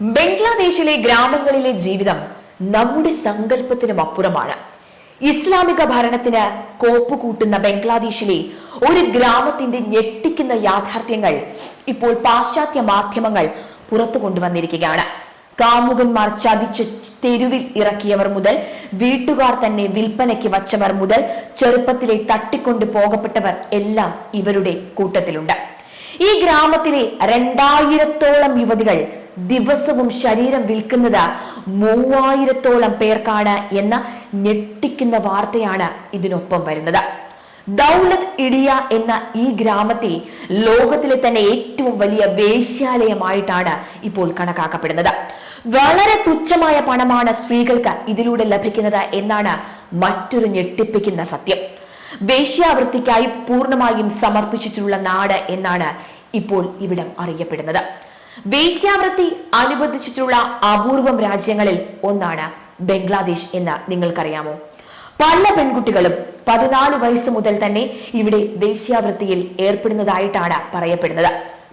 ബംഗ്ലാദേശിലെ ഗ്രാമങ്ങളിലെ ജീവിതം നമ്മുടെ സങ്കല്പത്തിനും അപ്പുറമാണ്. ഇസ്ലാമിക ഭരണത്തിന് കോപ്പ് കൂട്ടുന്ന ബംഗ്ലാദേശിലെ ഒരു ഗ്രാമത്തിന്റെ ഞെട്ടിക്കുന്ന യാഥാർത്ഥ്യങ്ങൾ ഇപ്പോൾ പാശ്ചാത്യ മാധ്യമങ്ങൾ പുറത്തു കൊണ്ടുവന്നിരിക്കുകയാണ്. കാമുകന്മാർ ചതിച്ച് തെരുവിൽ ഇറക്കിയവർ മുതൽ വീട്ടുകാർ തന്നെ വിൽപ്പനയ്ക്ക് വച്ചവർ മുതൽ ചെറുപ്പത്തിലെ തട്ടിക്കൊണ്ടു പോകപ്പെട്ടവർ എല്ലാം ഇവരുടെ കൂട്ടത്തിലുണ്ട്. ഈ ഗ്രാമത്തിലെ രണ്ടായിരത്തോളം യുവതികൾ ദിവസവും ശരീരം വിൽക്കുന്നത് മൂവായിരത്തോളം പേർക്കാണ് എന്ന ഞെട്ടിക്കുന്ന വാർത്തയാണ് ഇതിനൊപ്പം വരുന്നത്. ദൗലത് ഇടിയ എന്ന ഈ ഗ്രാമത്തെ ലോകത്തിലെ തന്നെ ഏറ്റവും വലിയ വേശ്യാലയമായിട്ടാണ് ഇപ്പോൾ കണക്കാക്കപ്പെടുന്നത്. വളരെ തുച്ഛമായ പണമാണ് സ്ത്രീകൾക്ക് ഇതിലൂടെ ലഭിക്കുന്നത് എന്നാണ് മറ്റൊരു ഞെട്ടിപ്പിക്കുന്ന സത്യം. വേശ്യാവൃത്തിക്കായി പൂർണമായും സമർപ്പിച്ചിട്ടുള്ള നാട് എന്നാണ് ഇപ്പോൾ ഇവിടം അറിയപ്പെടുന്നത്. വേശ്യാവൃത്തി അനുബന്ധിച്ചിട്ടുള്ള അപൂർവം രാജ്യങ്ങളിൽ ഒന്നാണ് ബംഗ്ലാദേശ് എന്ന് നിങ്ങൾക്കറിയാമോ. പല പെൺകുട്ടികളും പതിനാല് വയസ്സ് മുതൽ തന്നെ ഇവിടെ വേശ്യാവൃത്തിയിൽ ഏർപ്പെടുന്നതായിട്ടാണ് പറയപ്പെടുന്നത്.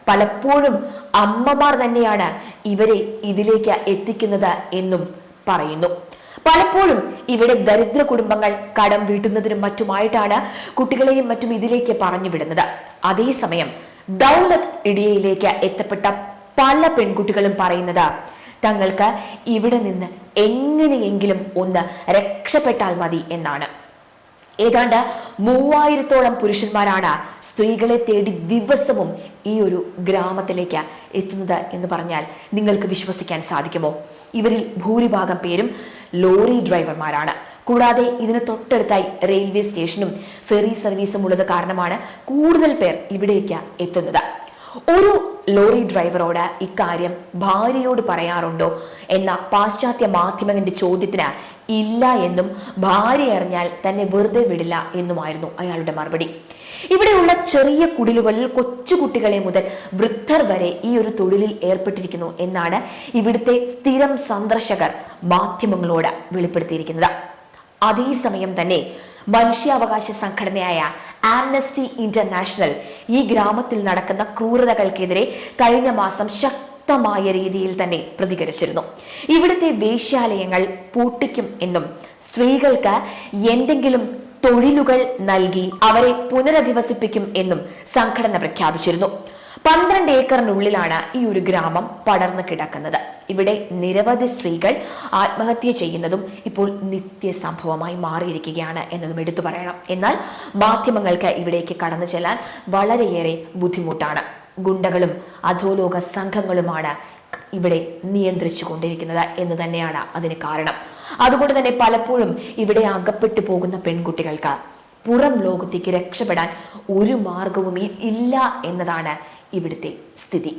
പലപ്പോഴും അമ്മമാർ തന്നെയാണ് ഇവരെ ഇതിലേക്ക് എത്തിക്കുന്നത് എന്നും പറയുന്നു. പലപ്പോഴും ഇവിടെ ദരിദ്ര കുടുംബങ്ങൾ കടം വീട്ടുന്നതിനും മറ്റുമായിട്ടാണ് കുട്ടികളെയും മറ്റും ഇതിലേക്ക് പറഞ്ഞു വിടുന്നത് അതേസമയം ദൗലത് ഇടിയയിലേക്ക് എത്തപ്പെട്ട പല പെൺകുട്ടികളും പറയുന്നത് തങ്ങൾക്ക് ഇവിടെ നിന്ന് എങ്ങനെയെങ്കിലും ഒന്ന് രക്ഷപ്പെട്ടാൽ മതി എന്നാണ്. ഏതാണ്ട് മൂവായിരത്തോളം പുരുഷന്മാരാണ് സ്ത്രീകളെ തേടി ദിവസവും ഈ ഒരു ഗ്രാമത്തിലേക്ക് എത്തുന്നത് എന്ന് പറഞ്ഞാൽ നിങ്ങൾക്ക് വിശ്വസിക്കാൻ സാധിക്കുമോ? ഇവരിൽ ഭൂരിഭാഗം പേരും ലോറി ഡ്രൈവർമാരാണ്. കൂടാതെ ഇതിന് തൊട്ടടുത്തായി റെയിൽവേ സ്റ്റേഷനും ഫെറി സർവീസും ഉള്ളത് കാരണമാണ് കൂടുതൽ പേർ ഇവിടേക്ക് എത്തുന്നത്. ഒരു ലോറി ഡ്രൈവറോട് ഇക്കാര്യം ഭാര്യയോട് പറയാറുണ്ടോ എന്ന പാശ്ചാത്യ മാധ്യമങ്ങളുടെ ചോദ്യത്തിന് ഇല്ല എന്നും ഭാര്യ അറിഞ്ഞാൽ തന്നെ വെറുതെ വിടില്ല എന്നുമായിരുന്നു അയാളുടെ മറുപടി. ഇവിടെയുള്ള ചെറിയ കുടിലുകളിൽ കൊച്ചുകുട്ടികളെ മുതൽ വൃദ്ധർ വരെ ഈ ഒരു തൊഴിലിൽ ഏർപ്പെട്ടിരിക്കുന്നു എന്നാണ് ഇവിടുത്തെ സ്ഥിരം സന്ദർശകർ മാധ്യമങ്ങളോട് വെളിപ്പെടുത്തിയിരിക്കുന്നത്. അതേസമയം തന്നെ മനുഷ്യാവകാശ സംഘടനയായ ആംനസ്റ്റി ഇന്റർനാഷണൽ ഈ ഗ്രാമത്തിൽ നടക്കുന്ന ക്രൂരതകൾക്കെതിരെ കഴിഞ്ഞ മാസം ശക്തമായ രീതിയിൽ തന്നെ പ്രതികരിച്ചിരുന്നു. ഇവിടുത്തെ വേശ്യാലയങ്ങൾ പൂട്ടിക്കും എന്നും സ്ത്രീകൾക്ക് എന്തെങ്കിലും തൊഴിലുകൾ നൽകി അവരെ പുനരധിവസിപ്പിക്കും എന്നും സംഘടന പ്രഖ്യാപിച്ചിരുന്നു. പന്ത്രണ്ട് ഏക്കറിനുള്ളിലാണ് ഈ ഒരു ഗ്രാമം പടർന്നു കിടക്കുന്നത്. ഇവിടെ നിരവധി സ്ത്രീകൾ ആത്മഹത്യ ചെയ്യുന്നതും ഇപ്പോൾ നിത്യ സംഭവമായി മാറിയിരിക്കുകയാണ് എന്നതും എടുത്തു പറയണം. എന്നാൽ മാധ്യമങ്ങൾക്ക് ഇവിടേക്ക് കടന്നു ചെല്ലാൻ വളരെയേറെ ബുദ്ധിമുട്ടാണ്. ഗുണ്ടകളും അധോലോക സംഘങ്ങളുമാണ് ഇവിടെ നിയന്ത്രിച്ചു കൊണ്ടിരിക്കുന്നത് എന്ന് തന്നെയാണ് അതിന് കാരണം. അതുകൊണ്ട് തന്നെ പലപ്പോഴും ഇവിടെ അകപ്പെട്ടു പോകുന്ന പെൺകുട്ടികൾക്ക് പുറം ലോകത്തേക്ക് രക്ഷപ്പെടാൻ ഒരു മാർഗവും ഇല്ല എന്നതാണ് ഇവിടുത്തെ സ്ഥിതി.